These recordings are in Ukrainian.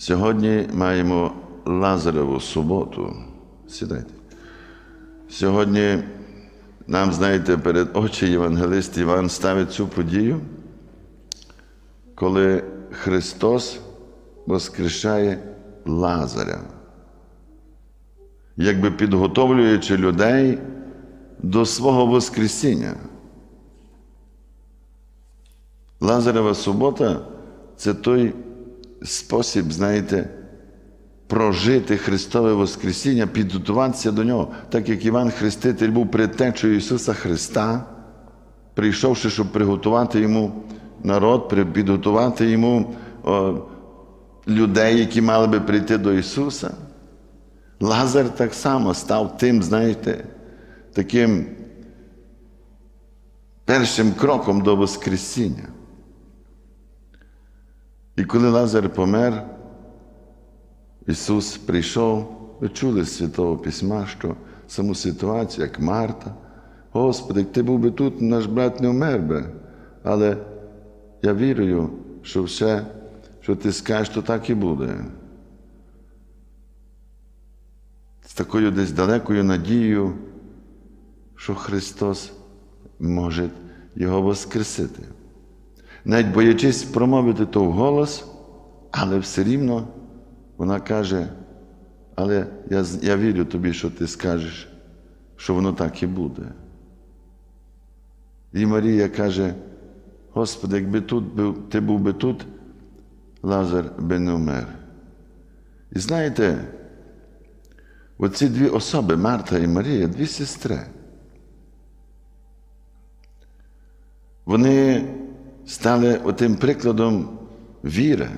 Сьогодні маємо Лазареву суботу. Сідайте. Сьогодні нам, знаєте, перед очі Євангелист Іван ставить цю подію, коли Христос воскрешає Лазаря, якби підготовлюючи людей до свого Воскресіння. Лазарева субота це той спосіб, знаєте, прожити Христове Воскресіння, підготуватися до нього, так як Іван Хреститель був предтечею Ісуса Христа, прийшовши, щоб приготувати йому народ, підготувати йому о, людей, які мали би прийти до Ісуса. Лазар так само став тим, знаєте, таким першим кроком до Воскресіння. І коли Лазар помер, Ісус прийшов, ви чули з Святого Письма, що саму ситуацію, як Марта, Господи, ти був би тут, наш брат не вмер би. Але я вірую, що все, що ти скажеш, то так і буде. З такою десь далекою надією, що Христос може його воскресити. Навіть боячись промовити то вголос, але все рівно вона каже, але я, я вірю тобі, що ти скажеш, що воно так і буде. І Марія каже, Господи, якби тут був, ти був би тут, Лазар би не вмер. І знаєте, оці дві особи, Марта і Марія, дві сестри. Вони стали отим прикладом віри,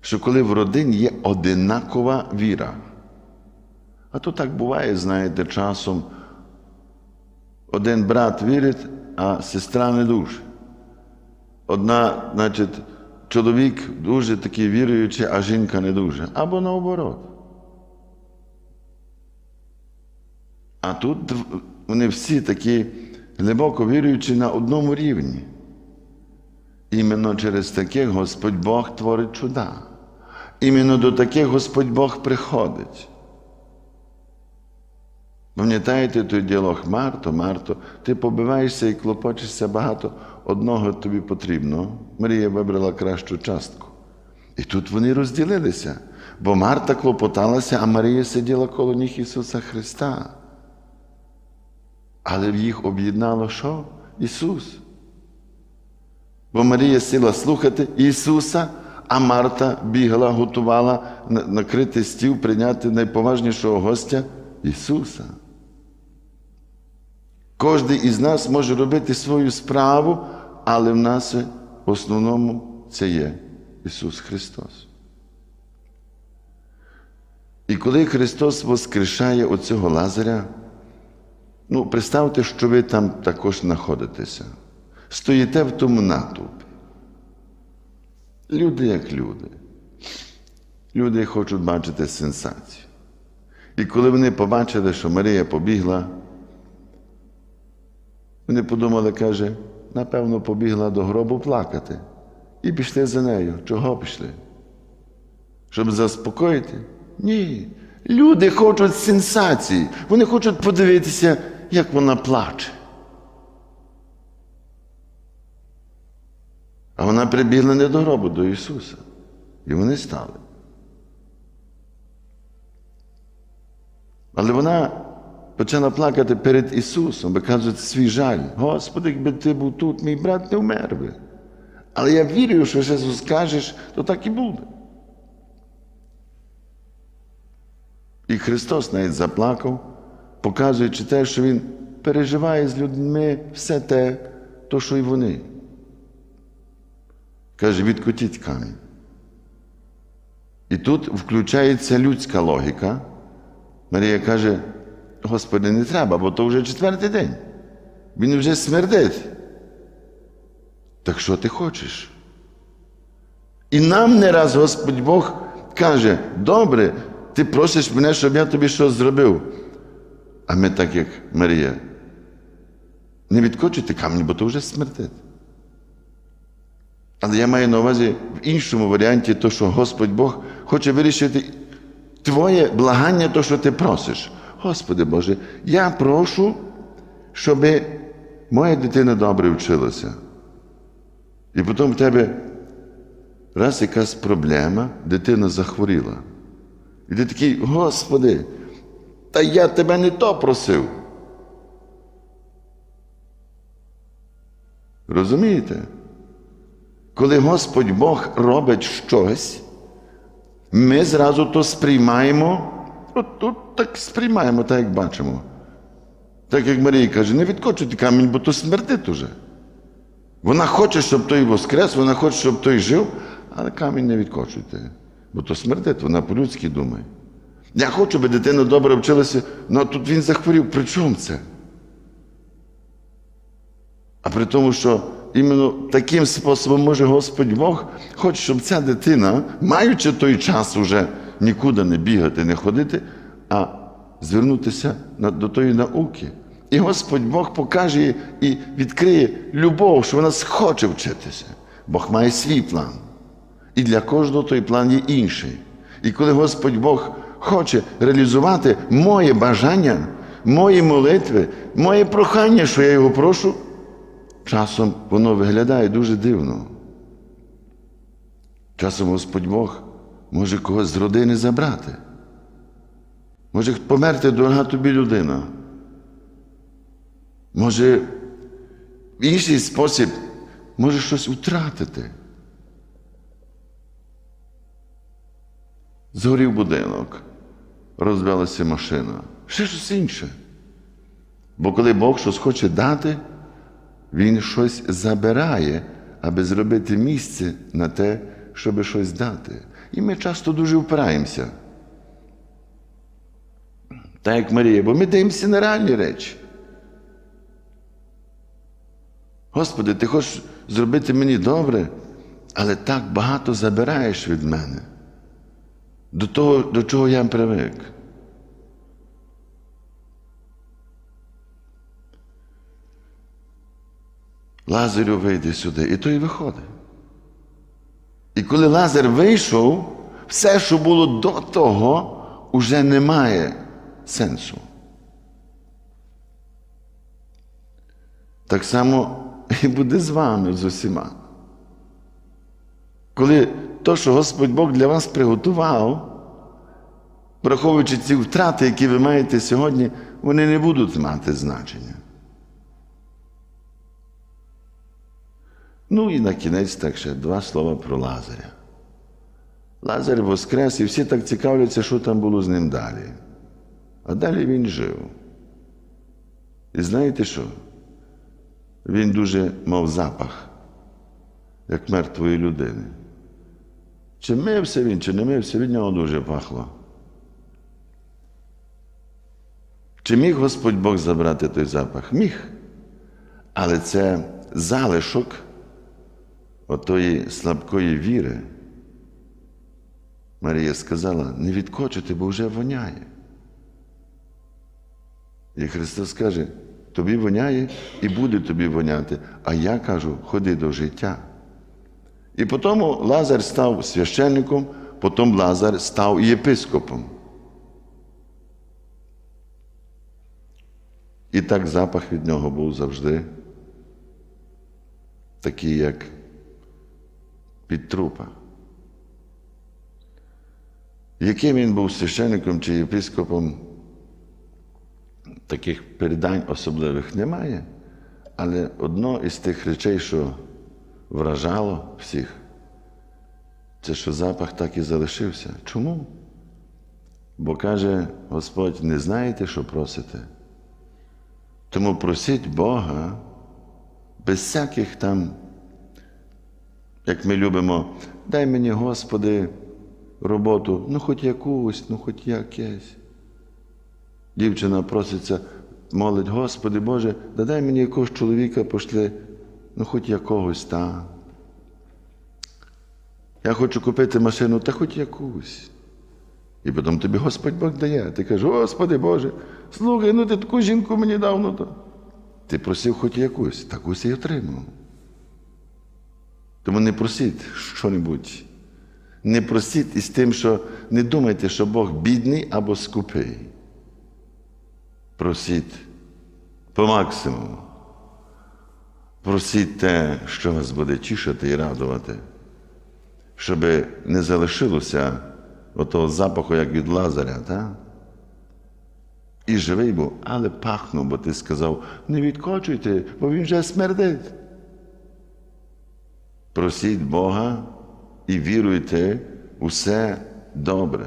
що коли в родині є одинакова віра. А то так буває, знаєте, часом один брат вірить, а сестра не дуже. Одна, значить, чоловік дуже такий віруючий, а жінка не дуже. Або наоборот. А тут вони всі такі глибоко віруючі на одному рівні. Іменно через таких Господь Бог творить чуда. Іменно до таких Господь Бог приходить. Пам'ятаєте той діалог Марто, Марто, ти побиваєшся і клопочешся багато, одного тобі потрібно. Марія вибрала кращу частку. І тут вони розділилися, бо Марта клопоталася, а Марія сиділа коло ніг Ісуса Христа. Але їх об'єднало що? Ісус. Бо Марія сіла слухати Ісуса, а Марта бігала, готувала на- накрити стіл, прийняти найповажнішого гостя Ісуса. Кожен із нас може робити свою справу, але в нас в основному це є Ісус Христос. І коли Христос воскрешає оцього Лазаря, ну, представте, що ви там також знаходитеся. Стоїте в тому натовпі. Люди як люди. Люди хочуть бачити сенсацію. І коли вони побачили, що Марія побігла, вони подумали, каже, напевно, побігла до гробу плакати. І пішли за нею. Чого пішли? Щоб заспокоїти? Ні. Люди хочуть сенсації. Вони хочуть подивитися, як вона плаче. А вона прибігла не до гробу, до Ісуса. І вони стали. Але вона почала плакати перед Ісусом, виказувати свій жаль. Господи, якби ти був тут, мій брат не вмер би. Але я вірю, що якщо скажеш, то так і буде. І Христос навіть заплакав, показуючи те, що Він переживає з людьми все те, то, що й вони. Каже, відкотіть камінь. І тут включається людська логіка. Марія каже, Господи, не треба, бо то вже четвертий день. Він вже смердить. Так що ти хочеш? І нам не раз Господь Бог каже, добре, ти просиш мене, щоб я тобі щось зробив. А ми так, як Марія, не відкочуйте камінь, бо то вже смертить. Але я маю на увазі в іншому варіанті, то, що Господь Бог хоче вирішити твоє благання, то, що ти просиш. Господи Боже, я прошу, щоб моя дитина добре вчилася. І потім в тебе раз якась проблема, дитина захворіла. І ти такий, Господи, та я тебе не то просив. Розумієте? Коли Господь Бог робить щось, ми зразу то сприймаємо, от тут так сприймаємо, так як бачимо. Так як Марія каже, не відкочуйте камінь, бо то смертить уже. Вона хоче, щоб той воскрес, вона хоче, щоб той жив, але камінь не відкочуйте, бо то смертить, вона по-людськи думає. Я хочу, щоб дитина добре вчилася, ну а тут він захворів. При чому це? А при тому, що іменно таким способом може Господь Бог хоче, щоб ця дитина, маючи той час уже нікуди не бігати, не ходити, а звернутися до тої науки. І Господь Бог покаже їй і відкриє любов, що вона схоче вчитися. Бог має свій план. І для кожного той план є інший. І коли Господь Бог хоче реалізувати моє бажання, мої молитви, моє прохання, що я його прошу, часом воно виглядає дуже дивно. Часом Господь Бог може когось з родини забрати. Може померти дорога тобі людина. Може, в інший спосіб може щось втратити. Згорів будинок, розбилася машина, ще щось інше. Бо коли Бог щось хоче дати, Він щось забирає, аби зробити місце на те, щоб щось дати. І ми часто дуже впираємося. Так як Марія, бо ми дивимося на реальні речі. Господи, ти хочеш зробити мені добре, але так багато забираєш від мене. До того, до чого я привик. Лазарю вийде сюди, і той виходить. І коли Лазар вийшов, все, що було до того, уже не має сенсу. Так само і буде з вами з усіма. Коли то, що Господь Бог для вас приготував, враховуючи ці втрати, які ви маєте сьогодні, вони не будуть мати значення. Ну і на кінець так ще два слова про Лазаря. Лазар воскрес, і всі так цікавляться, що там було з ним далі. А далі він жив. І знаєте що? Він дуже мав запах, як мертвої людини. Чи мився він, чи не мився, від нього дуже пахло. Чи міг Господь Бог забрати той запах? Міг. Але це залишок отої слабкої віри. Марія сказала, не відкочити, бо вже воняє. І Христос каже, тобі воняє і буде тобі воняти, а я кажу, ходи до життя. І потім Лазар став священником, потім Лазар став єпископом. І так запах від нього був завжди такий, як трупа. Яким він був священником чи єпископом, таких передань особливих немає, але одно із тих речей, що вражало всіх, це що запах так і залишився. Чому? Бо каже Господь, не знаєте, що просите. Тому просіть Бога без всяких там, як ми любимо, дай мені, Господи, роботу, ну хоч якусь, ну хоч якесь. Дівчина проситься, молить, Господи Боже, да дай мені якогось чоловіка пошли, ну хоч якогось там. Я хочу купити машину, та хоч якусь. І потім тобі Господь Бог дає. Ти кажеш, Господи Боже, слухай, ну ти таку жінку мені дав, ну то. Ти просив хоч якусь, такусь і отримав. Тому не просіть що-небудь. Не просіть із тим, що не думайте, що Бог бідний або скупий. Просіть по максимуму. Просіть те, що вас буде тішити і радувати, щоб не залишилося отого запаху, як від Лазаря, так? І живий був, але пахнув, бо ти сказав, не відкочуйте, бо він вже смердить. Просіть Бога і віруйте усе добре.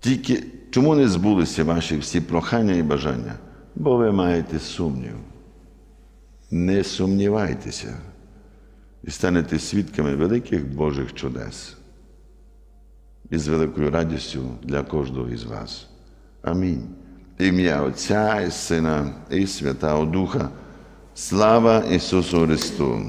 Тільки чому не збулися ваші всі прохання і бажання? Бо ви маєте сумнів. Не сумнівайтеся і станете свідками великих Божих чудес. І з великою радістю для кожного із вас. Амінь. Ім'я Отця і Сина і Святого Духа. Слава Ісусу Христу!